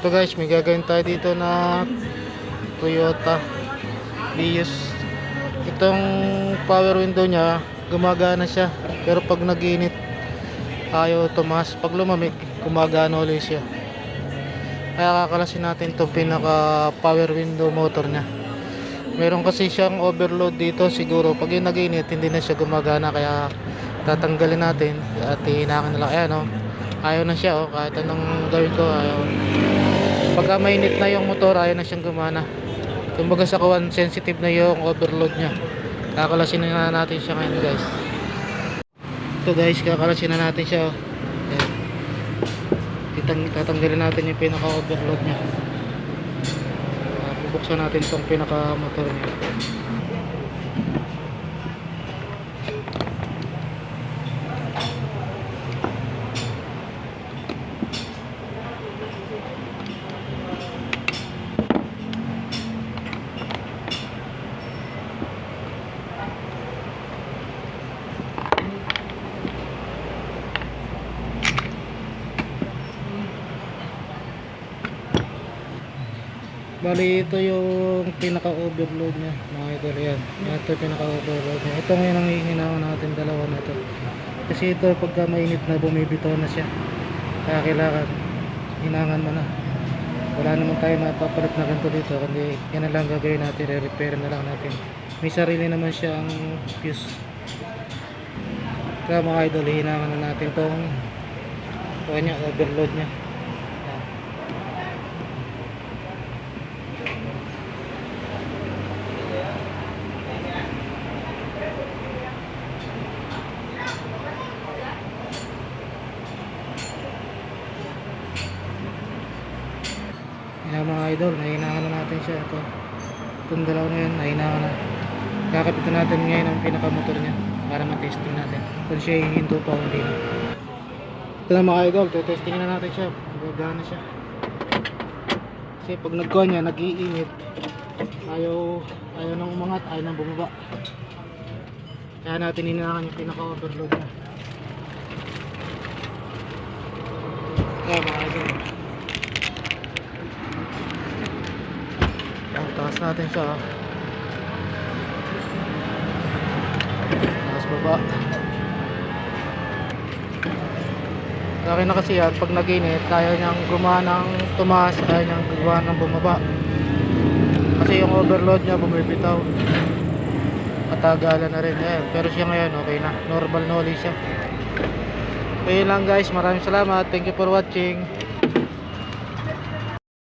Ito guys, may gagawin tayo dito na Toyota Vios. Itong power window niya, gumagana siya. Pero pag naginit, ayaw tumaas. Pag lumamig, gumagana ulit siya. Kaya kakalasin natin itong pinaka power window motor niya. Meron kasi siyang overload dito siguro. Pag yung naginit, hindi na siya gumagana. Kaya tatanggalin natin at hihinakan na lang. Ayan o. Ayaw na siya o. Kahit anong gawin ko, ayaw. Pagka mainit na yung motor, ayaw na siyang gumana. Kumbaga sa kawan, sensitive na yung overload niya. Kakalasin na natin siya ngayon guys. Ito guys, kakalasin na natin siya. Oh. Ayan. Titang, tatanggalin natin yung pinaka-overload niya. Uh, bubuksan natin itong pinaka-motor niya. Bali ito yung pinaka-overload niya mga idol yan. Ito yung pinaka-overload niya. Ito ngayon ang hihinangan natin dalawa na ito. Kasi ito pagka mainit na bumibitaw na siya. Kaya kailangan hinangan mo na. Wala naman tayo mapapalit na ganito dito. Kundi yan na lang gagawin natin. Re-repair na lang natin. May sarili naman siya ang fuse. Kaya mga idol hinangan na natin tong kanya overload niya. Yan mga idol, nahinangan na natin siya. Ito. Itong dalaw na yun, nahinangan na. Kakapitan natin ngayon ang pinakamotor niya para matesting natin. Kung siya hihinto pa o hindi na. Ito na mga idol, testing na natin siya. Gagana siya. Kasi pag nagkuha niya, nag-iinit. Ayaw, ayaw nang umangat, ayaw nang bumaba. Kaya natin hinangan yung pinaka-overload niya. Kaya mga idol. Ang taas natin siya. ah. Taas baba. Sa na kasi yan, pag naginit, ayaw niyang gumanang tumaas, ayaw niyang gumanang bumaba. Kasi yung overload niya bumibitaw. Matagalan na rin. Ayan. Pero siya ngayon, okay na. Normal na ulit siya. Okay lang guys, maraming salamat. Thank you for watching.